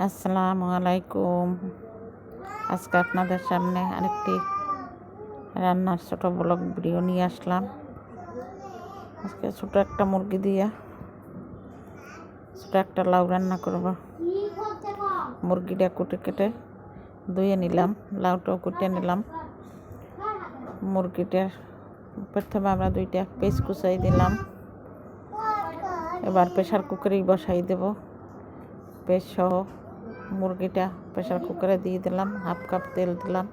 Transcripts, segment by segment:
আসসালামু আলাইকুম আজকে আপনাদের সামনে আরেকটি রান্নার ছোটো ব্লগ ভিডিও নিয়ে আসলাম। আজকে ছোটো একটা মুরগি দিয়ে ছোটো একটা লাউ রান্না করব। মুরগিটা কুটে কেটে ধুয়ে নিলাম, লাউটাও কুটে নিলাম। মুরগিটার প্রথমে আমরা দুইটা পেস্ট কুচাই দিলাম। এবার প্রেশার কুকারেই বসাই দেব। পেস্ট সহ মুরগিটা প্রেশার কুকারে দিয়ে দিলাম, হাফ কাপ তেল দিলাম।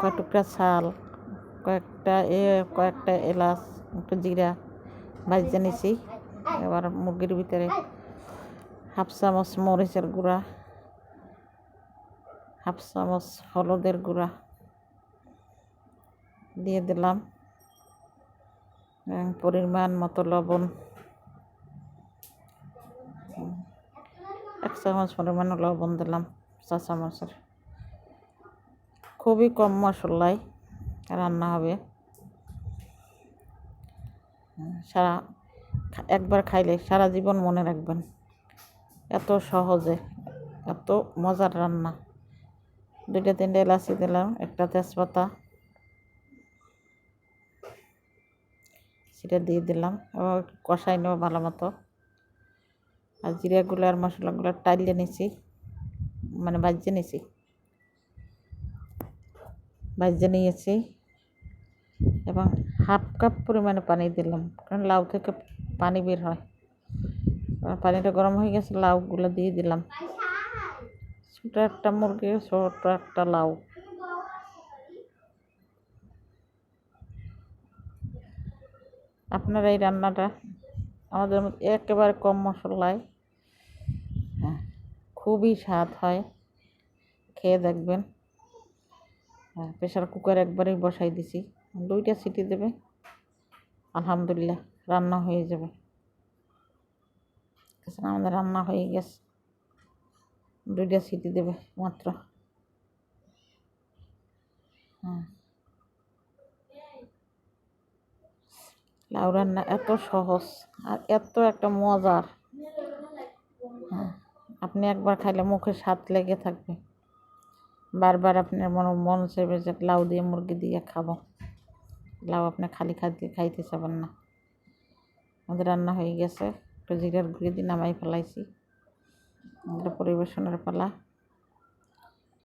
কয় টুকরা চাল কয়েকটা এ, কয়েকটা এলাচ, একটু জিরা ভাজতে নিছি। এবার মুরগির ভিতরে হাফ চামচ মরিচের গুঁড়া, হাফ চামচ হলুদের গুঁড়া দিয়ে দিলাম। পরিমাণ মতো লবণ এক চামচ পরিমাণ লবণ দিলাম চা চামচের খুবই কম মশলায় রান্না হবে। সারা একবার খাইলে সারা জীবন মনে রাখবেন এত সহজে, এত মজার রান্না। দুইটা তিনটে এলাচি দিলাম, একটা তেজপাতা, সেটা দিয়ে দিলাম এবং কষাই নেব ভালো মতো। আর জিরাগুলো আর মশলাগুলো টাইলে নিছি মানে বাজিয়ে নিছি। বাজিয়ে নিয়েছি এবং হাফ কাপ পরিমাণে পানি দিলাম, কারণ লাউ থেকে পানি বের হয়। পানিটা গরম হয়ে গেছে, লাউগুলো দিয়ে দিলাম। ছোটো একটা মুরগি, ছোটো একটা লাউ। আপনারা এই রান্নাটা আমাদের একেবারে কম মশলায়। হ্যাঁ খুবই স্বাদ হয়। খেয়ে দেখবেন। হ্যাঁ প্রেশার কুকার একবারেই বসাই দিছি। দুইটা সিটি দেবে, আলহামদুলিল্লাহ, রান্না হয়ে যাবে। আমাদের রান্না হয়ে গেছে। দুইটা সিটি দেবে মাত্র। হ্যাঁ। লাউ রান্না এত সহজ আর এত একটা মজার। হ্যাঁ আপনি একবার খাইলে মুখে স্বাদ লেগে থাকবে। বারবার আপনার মনে মন চাইবে যে লাউ দিয়ে মুরগি দিয়ে খাব। লাউ আপনি খালি খাইতে খাইতে চাবেন না। আমাদের রান্না হয়ে গেছে। একটু জিরার গুঁড়ি দিয়ে নামাই ফেলাইছি। আমাদের পরিবেশনের পালা।